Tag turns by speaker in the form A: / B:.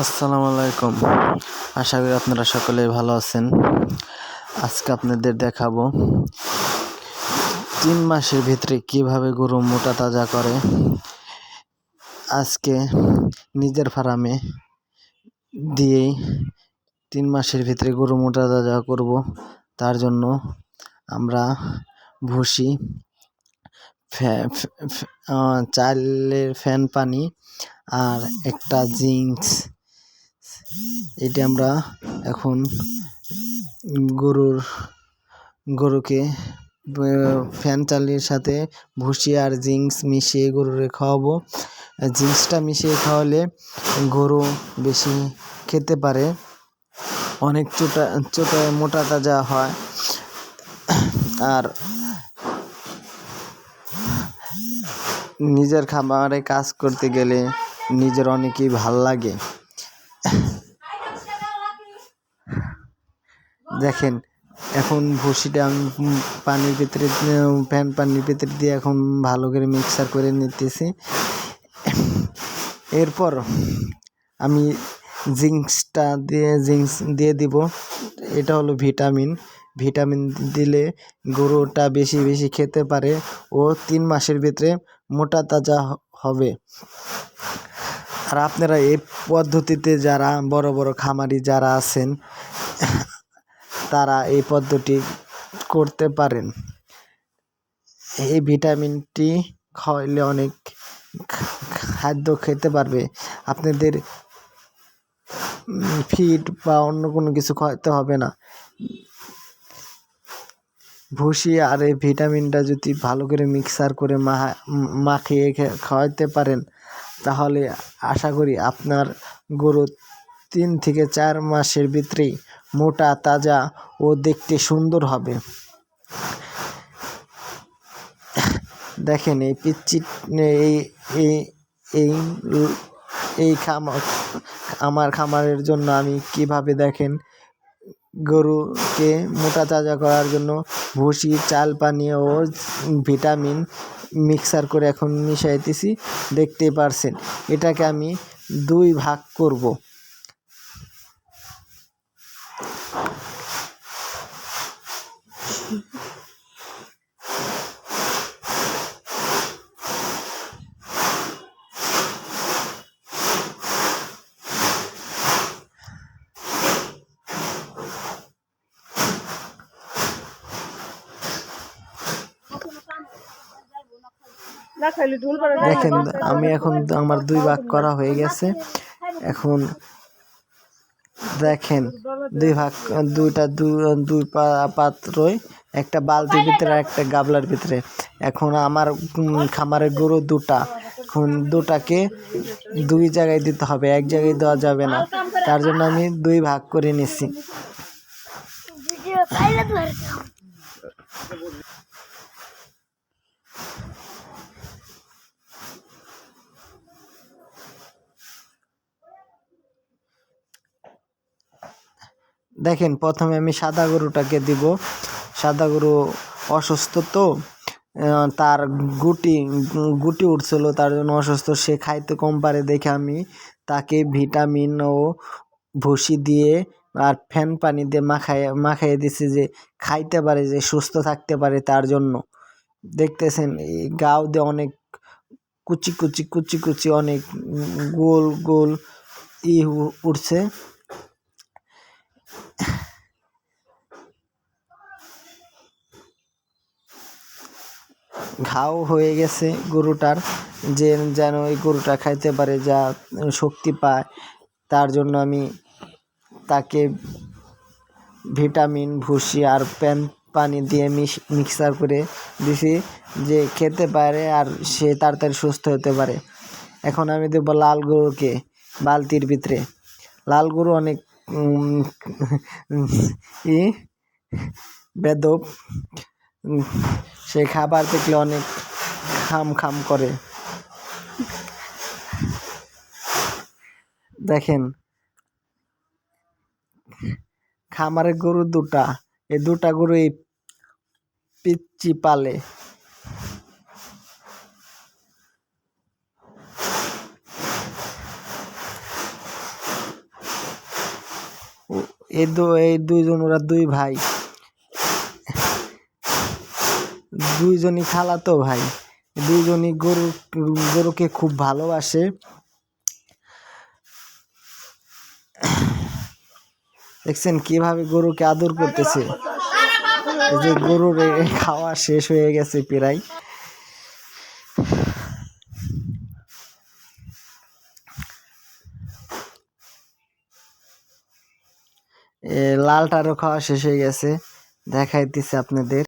A: আসসালামু আলাইকুম। আশা করি আপনারা সকলেই ভালো আছেন। আজকে আপনাদের দেখাবো তিন মাসের ভিতরে কীভাবে গরু মোটা তাজা করে। আজকে নিজের ফার্মে দিয়েই তিন মাসের ভিতরে গরু মোটা তাজা করব। তার জন্য আমরা ভুসি চালের ফ্যান পানি আর একটা জিঙ্কস এটা আমরা এখন গরুর, গরুকে ফ্যান চালের সাথে ভুসি আর জিঙ্কস মিশিয়ে গরুরে খাওয়াবো। জিঙ্কসটা মিশিয়ে খাওয়ালে গরু বেশি খেতে পারে। অনেক চোটা চোটা, মোটা তাজা হয়। আর নিজের খামারে কাজ করতে গেলে নিজের অনেকই ভালো লাগে। দেখেন, এখন ভুসিটা পানির ভিতরে ফ্যান পানির ভিতরে দিয়ে এখন ভালো করে মিক্সার করে নিতেছি। এরপর আমি জিঙ্কসটা দিয়ে, জিঙ্কস দিয়ে দিব। এটা হলো ভিটামিন। ভিটামিন দিলে গরুটা বেশি বেশি খেতে পারে ও তিন মাসের ভিতরে মোটা তাজা হবে। আর আপনারা এই পদ্ধতিতে যারা বড় বড় খামারি যারা আছেন তারা এই পদ্ধতি করতে পারেন। এই ভিটামিনটি খাওয়াইলে অনেক খাদ্য খেতে পারবে। আপনাদের ফিড বা অন্য কোনো কিছু খাওয়াতে হবে না। ভুসি আর এই ভিটামিনটা যদি ভালো করে মিক্সার করে মাখিয়ে খাওয়াতে পারেন, তাহলে আশা করি আপনার গরু তিন থেকে চার মাসের ভিতরেই মোটা, তাজা ও দেখতে সুন্দর হবে। দেখেন, এই পিচ্ছি এই এই এই এই খামার, আমার খামারের জন্য আমি কীভাবে দেখেন গরুকে মোটা, তাজা করার জন্য ভুসি, চাল পানি ও ভিটামিন মিক্সার করে এখন মিশাইতেছি, দেখতে পারছেন। এটাকে আমি দুই ভাগ করব। দেখেন আমি এখন আমার দুই ভাগ করা হয়ে গেছে। এখন দেখেন দুই ভাগ দুইটা দুই পাত্রই একটা বালতির ভিতরে একটা গাবলার ভিতরে। এখন আমার খামারের গরু দুটা। এখন দুটাকে দুই জায়গায় দিতে হবে এক জায়গায় দেওয়া যাবে না। তার জন্য আমি দুই ভাগ করে নিছি। দেখেন, প্রথমে আমি সাদা গরুটাকে দিব। সাদা গরু অসুস্থ তো তার গুটি গুটি উঠছিল, তার জন্য অসুস্থ। সে খাইতে কম পারে দেখে আমি তাকে ভিটামিন ও ভুসি দিয়ে আর ফ্যান পানি দিয়ে মাখাই, মাখাইয়ে দিছি যে খাইতে পারে, যে সুস্থ থাকতে পারে তার জন্য। দেখতেছেন, এই গাও দিয়ে অনেক কুচি কুচি কুচি কুচি অনেক গোল গোল ই উঠছে। ঘাও হয়ে গেছে গরুটার, যে যেন ওই গরুটা খাইতে পারে যা শক্তি পায়। তার জন্য আমি তাকে ভিটামিন, ভুসি আর প্যান পানি দিয়ে মিক্সার করে দিছি যে খেতে পারে আর সে তাড়াতাড়ি সুস্থ হতে পারে। এখন আমি দেব লাল গরুকে বালতির ভিতরে। লাল গরু অনেক ই, বেদব। সে খাবার দেখলে অনেক খাম খাম করে। দেখেন খামারের গরু দুটা এই দুটা গরু এই পিচ্ছি পালে। এই দু, এই দুইজন ওরা দুই ভাই। দুইজনই খালাতো ভাই। দুইজনই গরু, গরুকে খুব ভালোবাসে। দেখছেন কীভাবে গরুকে আদর করতেছে। যে গরুর খাওয়া শেষ হয়ে গেছে প্রায়। লালটারও খাওয়া শেষ হয়ে গেছে। দেখাইতেছে আপনাদের।